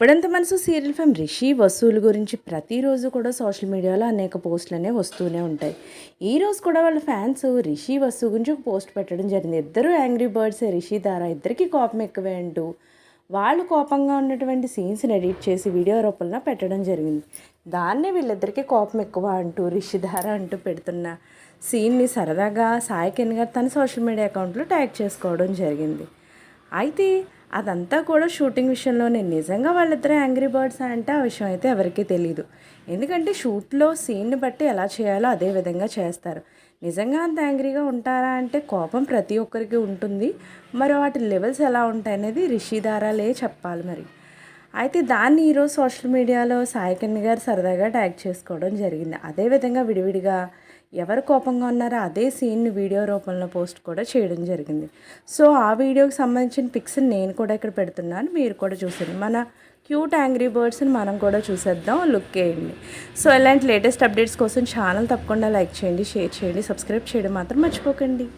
ఇప్పుడంత మనసు serial fame Rishi వసూలు గురించి ప్రతిరోజు కూడా సోషల్ మీడియాలో అనేక పోస్టులు అనేవి వస్తూనే ఉంటాయి. ఈ రోజు కూడా వాళ్ళ ఫ్యాన్స్ రిషి వసు గురించి ఒక పోస్ట్ పెట్టడం జరిగింది. ఇద్దరు యాంగ్రీ బర్డ్స్ రిషి దారా ఇద్దరికి కోపం ఎక్కువే అంటూ వాళ్ళు కోపంగా ఉన్నటువంటి సీన్స్ని ఎడిట్ చేసి వీడియో రూపంలో పెట్టడం జరిగింది. దాన్నే వీళ్ళిద్దరికీ కోపం ఎక్కువ అంటూ రిషిధార అంటూ పెడుతున్న సీన్ని సరదాగా సాయి కిన్ గారు తన సోషల్ మీడియా అకౌంట్లో ట్యాగ్ చేసుకోవడం జరిగింది. అయితే అదంతా కూడా షూటింగ్ విషయంలోనే. నిజంగా వాళ్ళిద్దరూ యాంగ్రీ బర్డ్స్ అంటే ఆ విషయం అయితే ఎవరికీ తెలియదు ఎందుకంటే షూట్లో సీన్ని బట్టి ఎలా చేయాలో అదే విధంగా చేస్తారు. నిజంగా అంత యాంగ్రీగా ఉంటారా అంటే కోపం ప్రతి ఒక్కరికి ఉంటుంది. మరి వాటి లెవెల్స్ ఎలా ఉంటాయనేది రిషి దారాలే చెప్పాలి మరి. అయితే దాన్ని ఈరోజు సోషల్ మీడియాలో సాయికన్య గారు సరదాగా ట్యాగ్ చేసుకోవడం జరిగింది. అదేవిధంగా విడివిడిగా ఎవరు కోపంగా ఉన్నారో అదే సీన్ని వీడియో రూపంలో పోస్ట్ కూడా చేయడం జరిగింది. సో ఆ వీడియోకి సంబంధించిన పిక్స్ని నేను కూడా ఇక్కడ పెడుతున్నాను. మీరు కూడా చూసారు మన క్యూట్ యాంగ్రీ బర్డ్స్ని మనం కూడా చూసేద్దాం. లుక్ వేయండి సో ఇలాంటి లేటెస్ట్ అప్డేట్స్ కోసం ఛానల్ తప్పకుండా లైక్ చేయండి షేర్ చేయండి సబ్స్క్రైబ్ చేయడం మాత్రం మర్చిపోకండి.